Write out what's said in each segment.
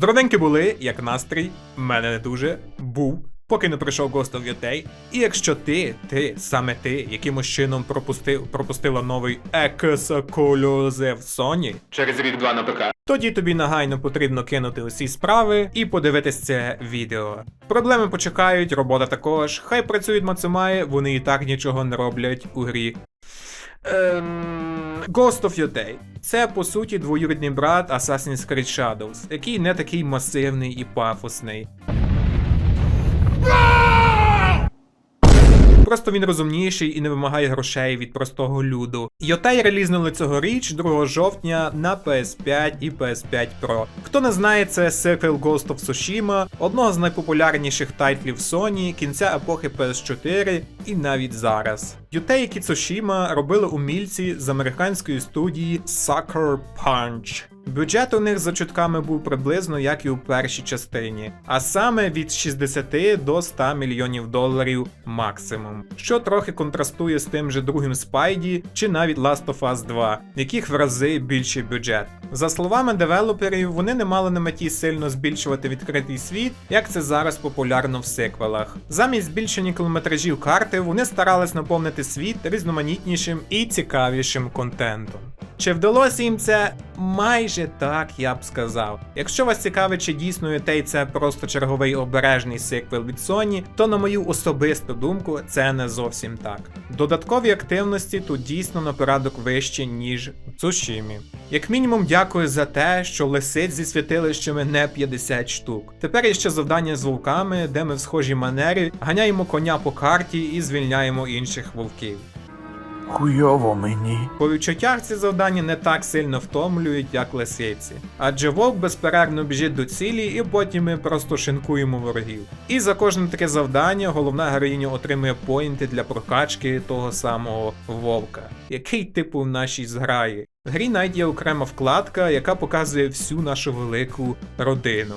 Здоровенькі були, як настрій, мене не дуже був. Поки не прийшов Ghost of Yotei. І якщо ти, ти, саме ти, якимось чином пропустив, пропустила новий Ексаколюзе в Sony через рік 2 на ПК, тоді тобі нагайно потрібно кинути усі справи і подивитись це відео. Проблеми почекають, робота також. Хай працюють Мацумаї, вони і так нічого не роблять у грі. Ем... Ghost of Your Day. Це по суті двоюрідний брат Assassin's Creed Shadows, який не такий масивний і пафосний. Просто він розумніший і не вимагає грошей від простого люду. Йотей релізнули цьогоріч 2 жовтня на PS5 і PS5 Pro. Хто не знає, це сиквел Ghost of Tsushima, одного з найпопулярніших тайтлів Sony, кінця епохи PS4 і навіть зараз. І Tsushima робили умільці з американської студії Sucker Punch. Бюджет у них за чутками був приблизно як і у першій частині, а саме від 60 до 100 мільйонів доларів максимум, що трохи контрастує з тим же другим Спайді чи навіть Last of Us 2, в яких в рази більший бюджет. За словами девелоперів, вони не мали на меті сильно збільшувати відкритий світ, як це зараз популярно в сиквелах. Замість збільшення кілометражів карти вони старались наповнити світ різноманітнішим і цікавішим контентом. Чи вдалося їм це? Майже так я б сказав. Якщо вас цікавить, чи дійсно Ютей це просто черговий обережний сиквел від Sony, то на мою особисту думку це не зовсім так. Додаткові активності тут дійсно на порядок вище, ніж в Цушімі. Як мінімум, дякую за те, що лисиць зі святилищами не 50 штук. Тепер є ще завдання з вовками, де ми в схожій манері ганяємо коня по карті і звільняємо інших вовків. Хуйово мені. По відчуттях ці завдання не так сильно втомлюють, як лисиці. Адже вовк безперервно біжить до цілі, і потім ми просто шинкуємо ворогів. І за кожне таке завдання головна героїня отримує поінти для прокачки того самого вовка, який типу в нашій зграї. В грі навіть є окрема вкладка, яка показує всю нашу велику родину.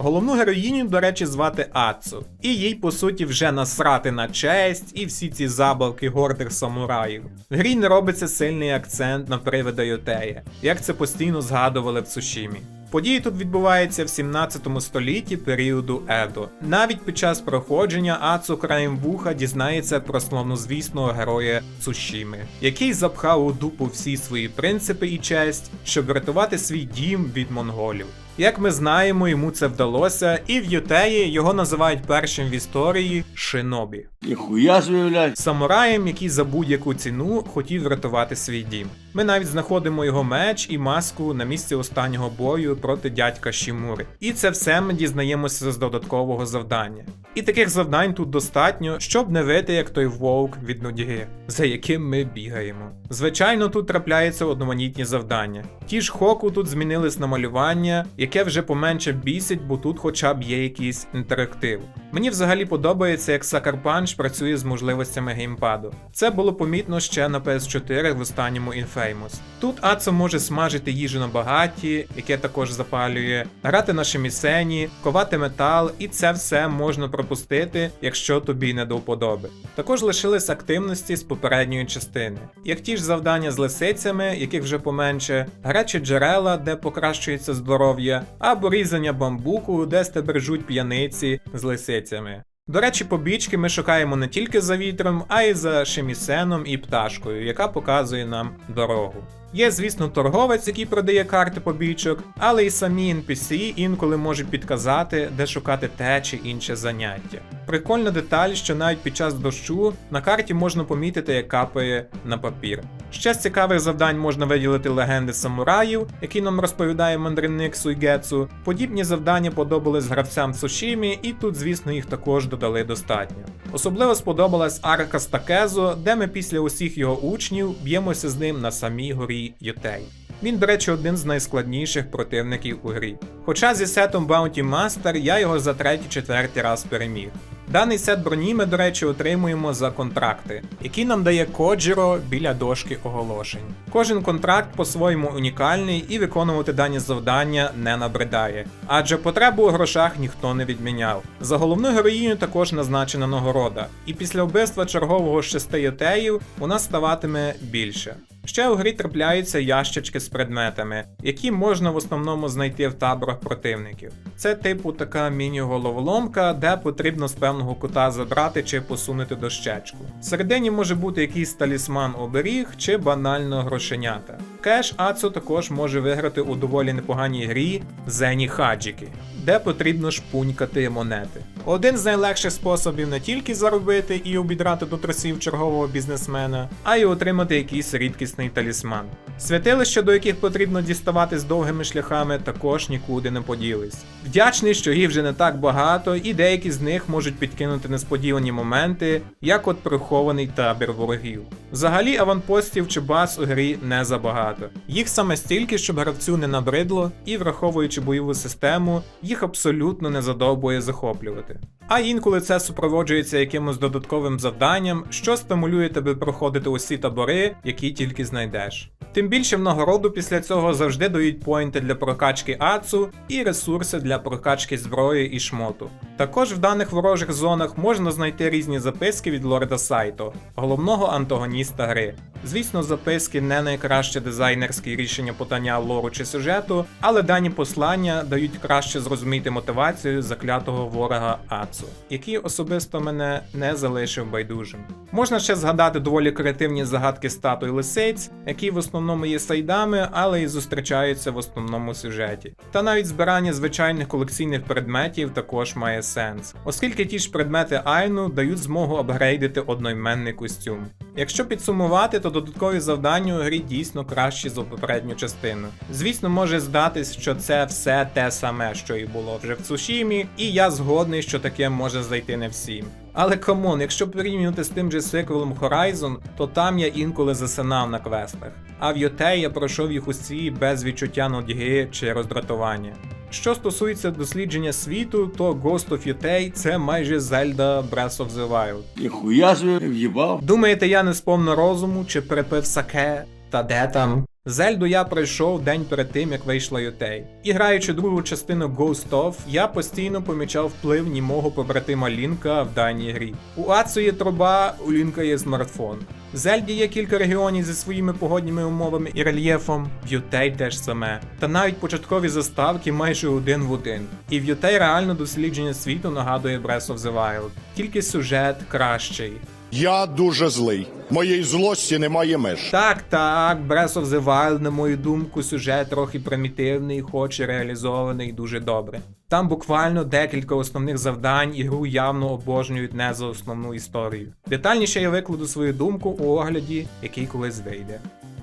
Головну героїню, до речі, звати Ацу. І їй, по суті, вже насрати на честь і всі ці забавки гордих самураїв. В грі не робиться сильний акцент на привида Йотея, як це постійно згадували в Цушімі. Події тут відбуваються в 17 столітті періоду Едо. Навіть під час проходження Ацу краєм вуха дізнається про славнозвісного героя Цушіми, який запхав у дупу всі свої принципи і честь, щоб врятувати свій дім від монголів. Як ми знаємо, йому це вдалося, і в Ютеї його називають першим в історії Шинобі. Ніхуя блядь. Самураєм, який за будь-яку ціну хотів врятувати свій дім. Ми навіть знаходимо його меч і маску на місці останнього бою проти дядька Шімури. І це все ми дізнаємося з додаткового завдання. І таких завдань тут достатньо, щоб не вити як той вовк від нудьги, за яким ми бігаємо. Звичайно, тут трапляються одноманітні завдання. Ті ж хоку тут змінились на малювання, яке вже поменше бісить, бо тут хоча б є якийсь інтерактив. Мені взагалі подобається, як Sucker Punch працює з можливостями геймпаду. Це було помітно ще на PS4 в останньому Infamous. Тут Ацо може смажити їжу на багаті, яке також запалює, грати на шемісені, ковати метал, і це все можна пропустити, якщо тобі не до вподоби. Також лишились активності з попередньої частини, як ті ж завдання з лисицями, яких вже поменше, гарячі джерела, де покращується здоров'я, або різання бамбуку, де стебержуть п'яниці з лисицями. До речі, побічки ми шукаємо не тільки за вітром, а й за шемісеном і пташкою, яка показує нам дорогу. Є, звісно, торговець, який продає карти побічок, але й самі NPC інколи можуть підказати, де шукати те чи інше заняття. Прикольна деталь, що навіть під час дощу на карті можна помітити, як капає на папір. Ще з цікавих завдань можна виділити легенди самураїв, які нам розповідає мандрівник Суйгецу. Подібні завдання подобались гравцям Сушімі, і тут, звісно, їх також додали достатньо. Особливо сподобалась арка Стакезо, де ми після усіх його учнів б'ємося з ним на самій горі Йотей. Він, до речі, один з найскладніших противників у грі. Хоча зі сетом Bounty Master я його за третій-четвертий раз переміг. Даний сет броні ми, до речі, отримуємо за контракти, які нам дає Коджіро біля дошки оголошень. Кожен контракт по-своєму унікальний і виконувати дані завдання не набридає, адже потребу у грошах ніхто не відміняв. За головну героїню також назначена нагорода, і після вбивства чергового з шести ютеїв вона ставатиме більше. Ще у грі трапляються ящички з предметами, які можна в основному знайти в таборах противників. Це типу така міні-головоломка, де потрібно з певного кута забрати чи посунути дощечку. Всередині може бути якийсь талісман оберіг чи банально грошенята. Кеш Ацу також може виграти у доволі непоганій грі Зені Хаджіки, де потрібно шпунькати монети. Один з найлегших способів не тільки заробити і обідрати до трусів чергового бізнесмена, а й отримати якийсь рідкісний талісман. Святилища, до яких потрібно діставати з довгими шляхами, також нікуди не поділись. Вдячний, що їх вже не так багато, і деякі з них можуть підкинути несподівані моменти, як от прихований табір ворогів. Взагалі аванпостів чи баз у грі не забагато. Їх саме стільки, щоб гравцю не набридло, і враховуючи бойову систему, їх абсолютно не задовбує захоплювати. А інколи це супроводжується якимось додатковим завданням, що стимулює тебе проходити усі табори, які тільки знайдеш. Тим більше в нагороду після цього завжди дають поінти для прокачки ацу і ресурси для прокачки зброї і шмоту. Також в даних ворожих зонах можна знайти різні записки від Лорда Сайто, головного антагоніста гри. Звісно, записки не найкраще дизайнерське рішення подання лору чи сюжету, але дані послання дають краще зрозуміти мотивацію заклятого ворога Ацу, який особисто мене не залишив байдужим. Можна ще згадати доволі креативні загадки статуй лисиць, які в основному є сайдами, але і зустрічаються в основному сюжеті. Та навіть збирання звичайних колекційних предметів також має сенс, оскільки ті ж предмети Айну дають змогу апгрейдити одноіменний костюм. Якщо підсумувати, то додаткові завдання у грі дійсно кращі за попередню частину. Звісно, може здатись, що це все те саме, що і було вже в Цушімі, і я згодний, що таке може зайти не всім. Але камон, якщо порівнювати з тим же сиквелом Horizon, то там я інколи засинав на квестах. А в Йотей я пройшов їх усі без відчуття нудьги чи роздратування. Що стосується дослідження світу, то Ghost of Yotei – це майже Zelda Breath of the Wild. Ніхуя собі в'їбав. Думаєте, я не сповна розуму чи перепив саке? Та де там? Зельду я пройшов день перед тим, як вийшла Йотей. І граючи другу частину Ghost of, я постійно помічав вплив німого побратима Лінка в даній грі. У Ацу є труба, у Лінка є смартфон. В Зельді є кілька регіонів зі своїми погодніми умовами і рельєфом, в Ютей теж саме. Та навіть початкові заставки майже один в один. І в Ютей реально дослідження світу нагадує Breath of the Wild. Тільки сюжет кращий. Я дуже злий. Моєї злості немає меж. Так, так, Breath of the Wild, на мою думку, сюжет трохи примітивний, хоч і реалізований дуже добре. Там буквально декілька основних завдань, і гру явно обожнюють не за основну історію. Детальніше я викладу свою думку у огляді, який колись вийде.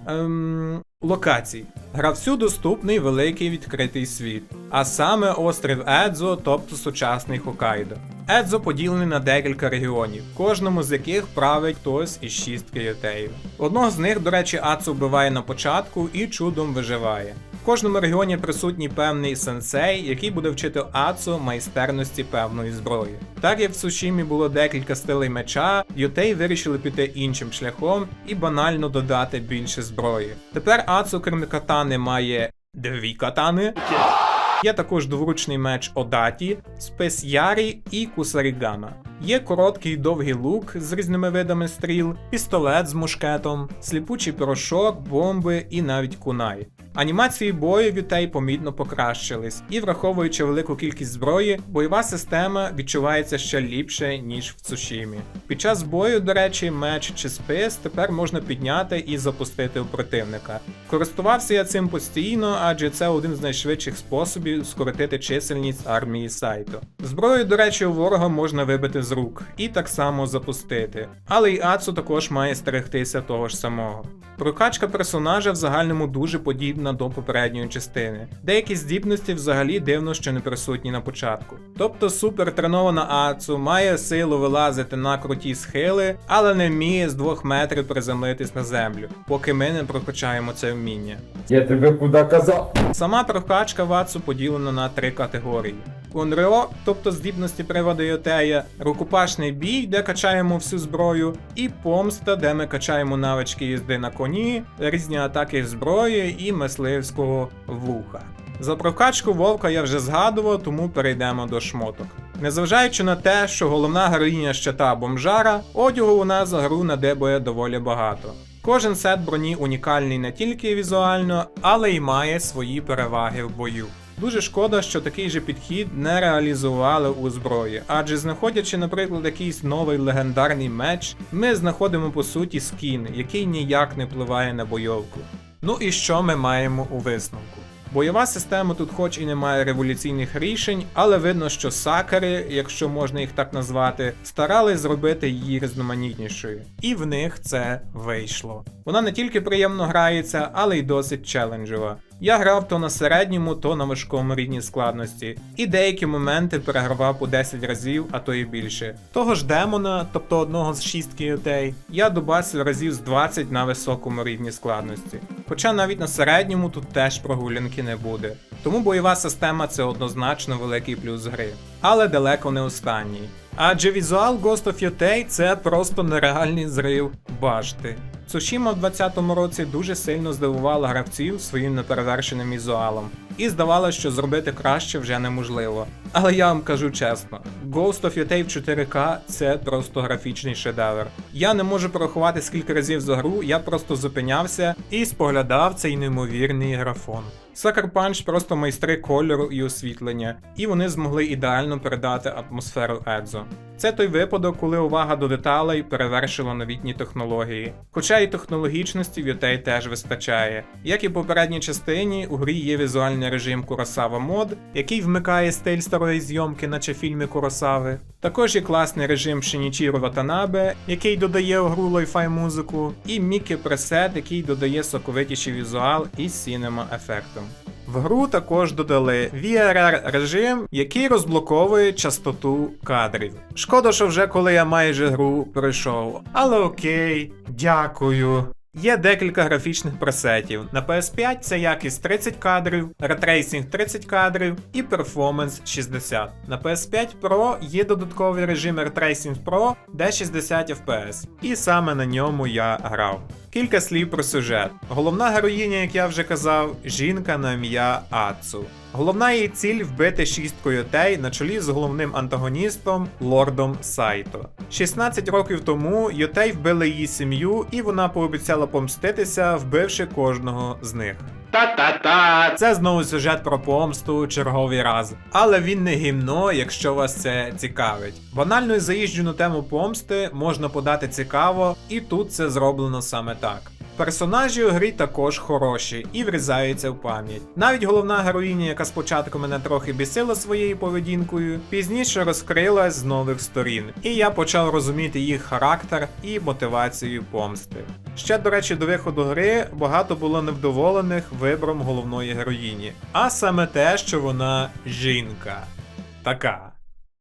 Ем, локацій. Гравцю доступний великий відкритий світ, а саме острів Едзо, тобто сучасний Хокайдо. Едзо поділений на декілька регіонів, кожному з яких править хтось із шість ютеїв. Одного з них, до речі, Ацу вбиває на початку і чудом виживає. В кожному регіоні присутній певний сенсей, який буде вчити Ацу майстерності певної зброї. Так як в Сушімі було декілька стилей меча, ютей вирішили піти іншим шляхом і банально додати більше зброї. Тепер Ацу, крім катани, має дві катани. Є також двуручний меч Одаті, спис Ярі і Кусарігама. Є короткий довгий лук з різними видами стріл, пістолет з мушкетом, сліпучий порошок, бомби і навіть кунай. Анімації бою вітей помітно покращились, і враховуючи велику кількість зброї, бойова система відчувається ще ліпше, ніж в Цушімі. Під час бою, до речі, меч чи спис тепер можна підняти і запустити у противника. Користувався я цим постійно, адже це один з найшвидших способів скоротити чисельність армії Сайто. Зброю, до речі, у ворога можна вибити з рук і так само запустити. Але й Ацу також має стерегтися того ж самого. Прокачка персонажа в загальному дуже подібна до попередньої частини. Деякі здібності взагалі дивно, що не присутні на початку. Тобто супер тренована Ацу має силу вилазити на круті схили, але не вміє з двох метрів приземлитись на землю, поки ми не прокачаємо це вміння. Я тебе куди казав? Сама прокачка Вацу поділена на три категорії. Конрео, тобто здібності приводу Йотея, рукопашний бій, де качаємо всю зброю, і помста, де ми качаємо навички їзди на коні, різні атаки зброї і мисливського вуха. За прокачку вовка я вже згадував, тому перейдемо до шмоток. Незважаючи на те, що головна героїня щита бомжара, одягу у нас за гру надебує доволі багато. Кожен сет броні унікальний не тільки візуально, але й має свої переваги в бою. Дуже шкода, що такий же підхід не реалізували у зброї, адже знаходячи, наприклад, якийсь новий легендарний меч, ми знаходимо по суті скін, який ніяк не впливає на бойовку. Ну і що ми маємо у висновку? Бойова система тут хоч і не має революційних рішень, але видно, що сакери, якщо можна їх так назвати, старались зробити її різноманітнішою. І в них це вийшло. Вона не тільки приємно грається, але й досить челенджова. Я грав то на середньому, то на важкому рівні складності, і деякі моменти перегравав по 10 разів, а то і більше. Того ж демона, тобто одного з шістки ютей, я добасив разів з 20 на високому рівні складності. Хоча навіть на середньому тут теж прогулянки не буде. Тому бойова система це однозначно великий плюс гри. Але далеко не останній. Адже візуал Ghost of Yotei це просто нереальний зрив башти. Цушіма в 2020 році дуже сильно здивувала гравців своїм неперевершеним візуалом, і здавалося, що зробити краще вже неможливо. Але я вам кажу чесно, Ghost of Yotei в 4K це просто графічний шедевр. Я не можу порахувати скільки разів за гру, я просто зупинявся і споглядав цей неймовірний графон. Sucker Punch просто майстри кольору і освітлення, і вони змогли ідеально передати атмосферу Едзо. Це той випадок, коли увага до деталей перевершила новітні технології. Хоча і технологічності в Yotei теж вистачає. Як і в попередній частині, у грі є візуальний режим Kurosawa Mod, який вмикає стиль старої зйомки, наче в фільмі Куросави. Також є класний режим Shinichiro Watanabe, який додає у гру лайфай музику, і Mickey Preset, який додає соковитіший візуал із сінема ефектом. В гру також додали VRR режим, який розблоковує частоту кадрів. Шкода, що вже коли я майже гру пройшов. Але окей, дякую. Є декілька графічних пресетів. На PS5 це якість 30 кадрів, ретрейсинг 30 кадрів і перформанс 60. На PS5 Pro є додатковий режим Retracing Pro, де 60 FPS. І саме на ньому я грав. Кілька слів про сюжет. Головна героїня, як я вже казав, жінка на ім'я Ацу. Головна її ціль вбити шістку йотей на чолі з головним антагоністом лордом Сайто. 16 років тому йотей вбили її сім'ю, і вона пообіцяла помститися, вбивши кожного з них. Та-та-та! Це знову сюжет про помсту черговий раз. Але він не гімно, якщо вас це цікавить. Банальну і заїжджену тему помсти можна подати цікаво, і тут це зроблено саме так. Персонажі у грі також хороші і врізаються в пам'ять. Навіть головна героїня, яка спочатку мене трохи бісила своєю поведінкою, пізніше розкрилась з нових сторін, і я почав розуміти їх характер і мотивацію помсти. Ще, до речі, до виходу гри багато було невдоволених вибором головної героїні, а саме те, що вона жінка. Така.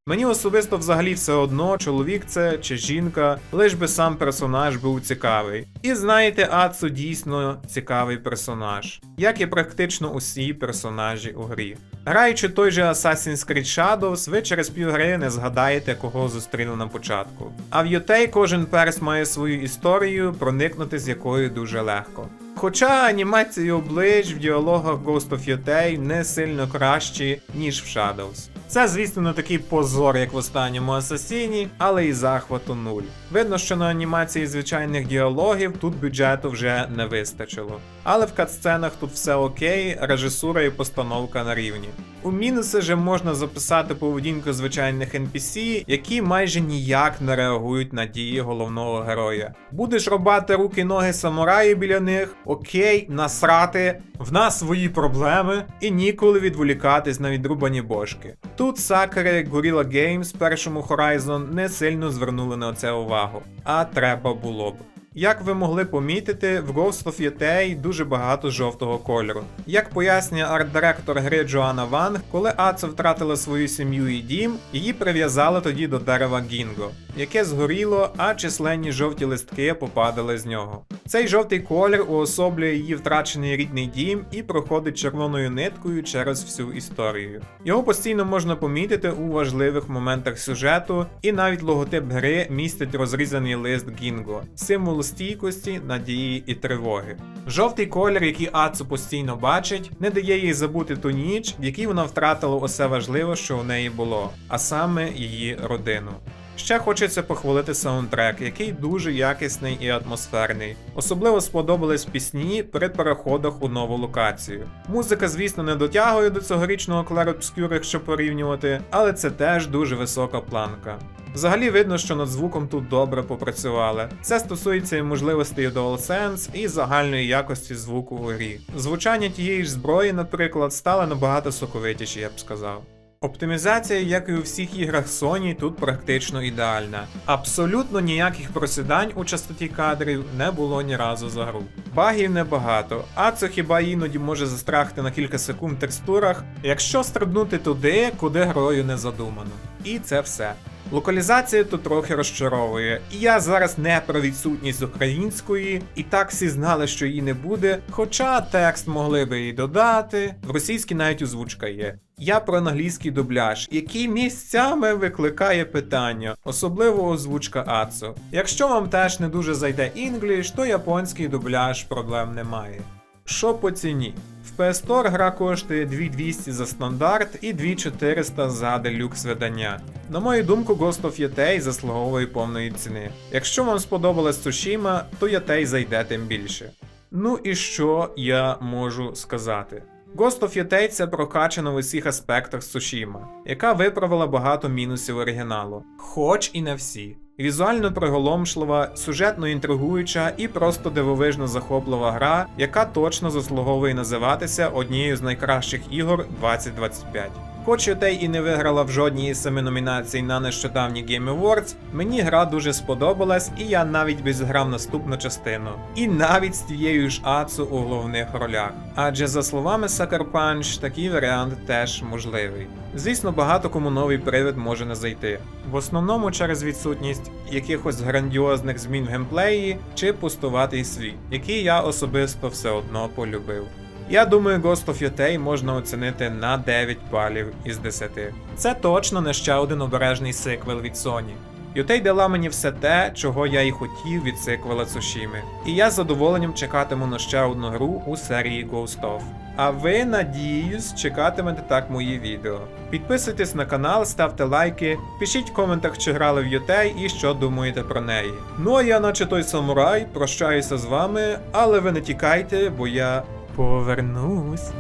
Мені особисто взагалі все одно, чоловік це чи жінка, лиш би сам персонаж був цікавий. І знаєте, Ацу дійсно цікавий персонаж, як і практично усі персонажі у грі. Граючи той же Assassin's Creed Shadows, ви через півгри не згадаєте, кого зустріли на початку. А в Ютей кожен перс має свою історію, проникнути з якою дуже легко. Хоча анімації облич в діалогах Ghost of Yotei не сильно кращі, ніж в Shadows. Це, звісно, не такий позор, як в останньому Асасіні, але і захвату нуль. Видно, що на анімації звичайних діалогів тут бюджету вже не вистачило. Але в катсценах тут все окей, режисура і постановка на рівні. У мінуси же можна записати поведінку звичайних NPC, які майже ніяк не реагують на дії головного героя. Будеш рубати руки ноги самураю біля них, окей, насрати, в нас свої проблеми і ніколи відволікатись на відрубані бошки. Тут сакери Gorilla Games першому Horizon не сильно звернули на це увагу, а треба було б. Як ви могли помітити, в Ghost of UTA дуже багато жовтого кольору. Як пояснює арт-директор гри Джоанна Ванг, коли Ацо втратила свою сім'ю і дім, її прив'язали тоді до дерева Гінго, яке згоріло, а численні жовті листки попадали з нього. Цей жовтий колір уособлює її втрачений рідний дім і проходить червоною ниткою через всю історію. Його постійно можна помітити у важливих моментах сюжету, і навіть логотип гри містить розрізаний лист Гінго, символ стійкості, надії і тривоги. Жовтий колір, який Ацу постійно бачить, не дає їй забути ту ніч, в якій вона втратила усе важливе, що у неї було, а саме її родину. Ще хочеться похвалити саундтрек, який дуже якісний і атмосферний. Особливо сподобались пісні при переходах у нову локацію. Музика, звісно, не дотягує до цьогорічного Clair Obscure, якщо порівнювати, але це теж дуже висока планка. Взагалі видно, що над звуком тут добре попрацювали. Це стосується і можливостей DualSense, і загальної якості звуку у грі. Звучання тієї ж зброї, наприклад, стало набагато соковитіші, я б сказав. Оптимізація, як і у всіх іграх Sony, тут практично ідеальна. Абсолютно ніяких просідань у частоті кадрів не було ні разу за гру. Багів небагато, а це хіба іноді може застрахти на кілька секунд текстурах, якщо стрибнути туди, куди грою не задумано. І це все. Локалізація тут трохи розчаровує, і я зараз не про відсутність української, і так всі знали, що її не буде, хоча текст могли би і додати, в російській навіть озвучка є. Я про англійський дубляж, який місцями викликає питання, особливо озвучка Ацо. Якщо вам теж не дуже зайде інгліш, то японський дубляж проблем немає. Що по ціні? В PS Store гра коштує 2200 за стандарт і 2400 за делюкс видання. На мою думку, Ghost of Yotei заслуговує повної ціни. Якщо вам сподобалась Tsushima, то Yotei зайде тим більше. Ну і що я можу сказати? Ghost of Yotei це прокачано в усіх аспектах Tsushima, яка виправила багато мінусів оригіналу, хоч і не всі. Візуально приголомшлива, сюжетно інтригуюча і просто дивовижно захоплива гра, яка точно заслуговує називатися однією з найкращих ігор 2025. Хоч Yotei і не виграла в жодній із семи номінацій на нещодавні Game Awards, мені гра дуже сподобалась, і я навіть би зіграв наступну частину. І навіть з тією ж Ацу у головних ролях. Адже за словами Sucker Punch, такий варіант теж можливий. Звісно, багато кому новий привид може не зайти. В основному через відсутність якихось грандіозних змін в геймплеї чи пустуватий світ, який я особисто все одно полюбив. Я думаю, Ghost of Yotei можна оцінити на 9 балів із 10. Це точно не ще один обережний сиквел від Sony. Yotei дала мені все те, чого я і хотів від сиквела Цушіми. І я з задоволенням чекатиму на ще одну гру у серії Ghost of. А ви, надіюсь, чекатимете так мої відео. Підписуйтесь на канал, ставте лайки, пишіть в коментах, чи грали в Yotei і що думаєте про неї. Ну а я, наче той самурай, прощаюся з вами, але ви не тікайте, бо я повернусь.